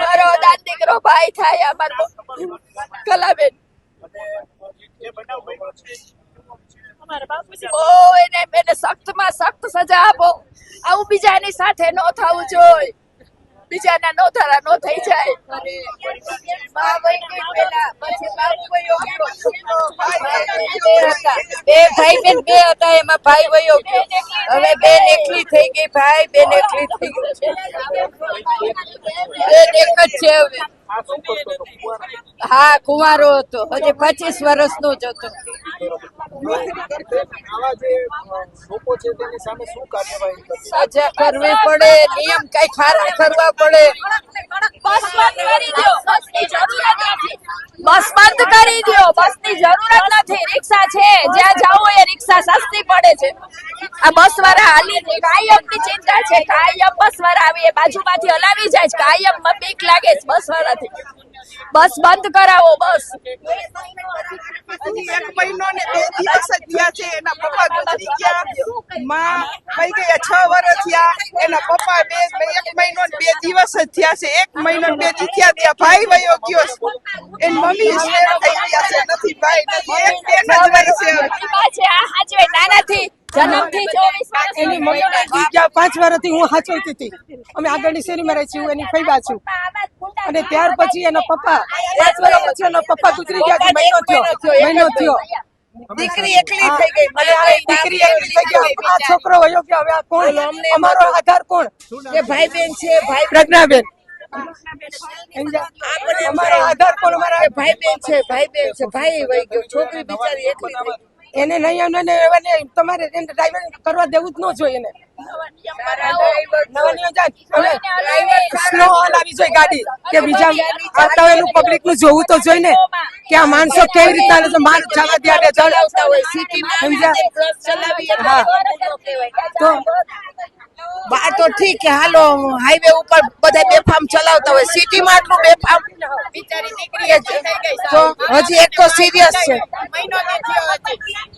મારો દીકરો ભાઈ થાય અમારો કલાબેન એને સખ્તમાં સખ્ત સજા આપો આવું બીજાની સાથે ન થવું જોઈએ બીજાના નો નો થઈ જાય મા વહી ગઈ પહેલા, પછી બાપુ વયો ગયો. બે હતા. બે ભાઈ બેન બે હતા, એમાં ભાઈ વયો ગયો. હવે બેન એકલી થઈ ગઈ, ભાઈ બેન એકલી થઈ ગઈ બેન એક જ છે હવે. હા, કુંવારો હતો. હજી પચીસ હતો આવા જે કરશે સજા કરવી પડે, નિયમ કઈ ખારા કરવા પડે. બસ બંધ કરી દો બસની જરૂરત નથી. રિક્ષા છે. જ્યાં સસ્તી પડે છે. આ બસ વાળા હાલી છે કાયમની ચિંતા છે. કાયમ બસ વાળા આવી એ બાજુમાંથી હલાવી જાય છે. કાયમ બીક લાગે છે બસ વાળાથી. બસ બંધ કરાવો બસ. એક મહિનો ને બે દિવસ જ થયા છે. એના પપ્પા ગુજરી ગયા. માં થઈ ગયા છ વર્ષ થયા. એના પપ્પા બે એક મહિનો બે દિવસ જ થયા છે. એક મહિનો બે દિવસ થયા. ત્યાં ભાઈ વયો ગયો. એની મમ્મી થઈ ગયા છે નથી ભાઈ નથી એક બેન જ રહી છે એમાં છે આ હાચવે નાનાથી જન્મથી ચોવીસ વર્ષ એની મમ્મી ગયા. પાંચ વર્ષથી હું હાચવતી હતી. અમે આગળની શેરીમાં રહી છું એની ફૈબા છું. અને ત્યાર પછી એના પપ્પા પાંચ વર્ષ પછી એના પપ્પા ગુજરી ગયા મહિનો થયો મહિનો થયો. દીકરી એકલી થઈ ગઈ દીકરી એકલી થઈ ગઈ આ છોકરો વયો ગયો હવે આ કોણ? અમારો આધાર કોણ? કે ભાઈ બેન છે ભાઈ પ્રજ્ઞાબેન. અમારો આધાર કોણ? અમારા ભાઈ બેન છે ભાઈ બેન છે ભાઈ વહી ગયો છોકરી બિચારી એકલી. એને નહીં એને એને તમારે એને ડ્રાઈવર કરવા દેવું જ ન જોઈએ એને. જોઈએ ગાડી કે બીજા આવતા હોય એનું પબ્લિકનું જોવું તો જોઈએ ને. કે આ માણસો કેવી રીતના રહે જવા દે સમજ્યા? હા. તો બા તો ઠીક હાલો હાઈવે ઉપર બધા બેફામ ચલાવતા હોય. સિટીમાં આટલું બેફામ બિચારી દીકરી હજી એક તો સિરિયસ છે. મહિનો નથી.